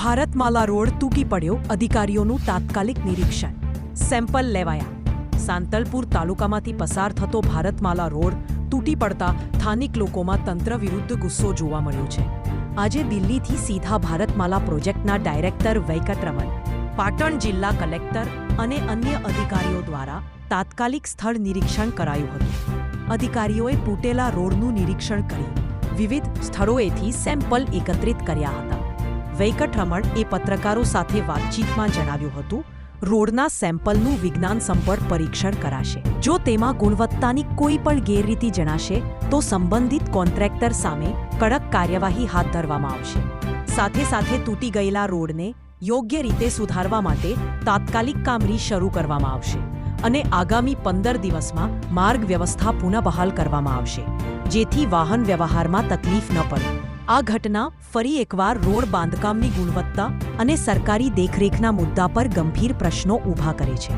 Bharatmala road તૂટી પડ્યો અધિકારીઓનું તાત્કાલિક નિરીક્ષણ. સેમ્પલ લેવાયા. સાંતલપુર તાલુકામાંથી પસાર થતો ભારતમાલા રોડ તૂટી પડતા સ્થાનિક લોકોમાં તંત્ર વિરુદ્ધ ગુસ્સો જોવા મળ્યો છે. આજે દિલ્હીથી સીધા ભારતમાલા પ્રોજેક્ટના ડાયરેક્ટર વૈકટરમન પાટણ જિલ્લા કલેક્ટર અને અન્ય અધિકારીઓ દ્વારા તાત્કાલિક સ્થળ નિરીક્ષણ કરાયું હતું. અધિકારીઓએ તૂટેલા રોડનું નિરીક્ષણ કરી વિવિધ સ્થળોએથી સેમ્પલ એકત્રિત કર્યા હતા. વૈકટરમણ એ પત્રકારો સાથે વાતચીતમાં જણાવ્યું હતું, રોડના સેમ્પલનું વિજ્ઞાન સંપર્ક પરીક્ષણ કરાશે. જો તેમાં ગુણવત્તાની કોઈ પણ ગેરરીતિ જણાશે, તો સંબંધિત કોન્ટ્રાક્ટર સામે કડક કાર્યવાહી હાથ ધરવામાં આવશે. સાથે સાથે તૂટી ગયેલા રોડને યોગ્ય રીતે સુધારવા માટે તાત્કાલિક કામગીરી શરૂ કરવામાં આવશે અને આગામી પંદર દિવસમાં માર્ગ વ્યવસ્થા પુનઃ બહાલ કરવામાં આવશે, જેથી વાહન વ્યવહારમાં તકલીફ ન પડે. આ ઘટના ફરી એકવાર રોડ બાંધકામની ગુણવત્તા અને સરકારી દેખરેખના મુદ્દા પર ગંભીર પ્રશ્નો ઊભા કરે છે.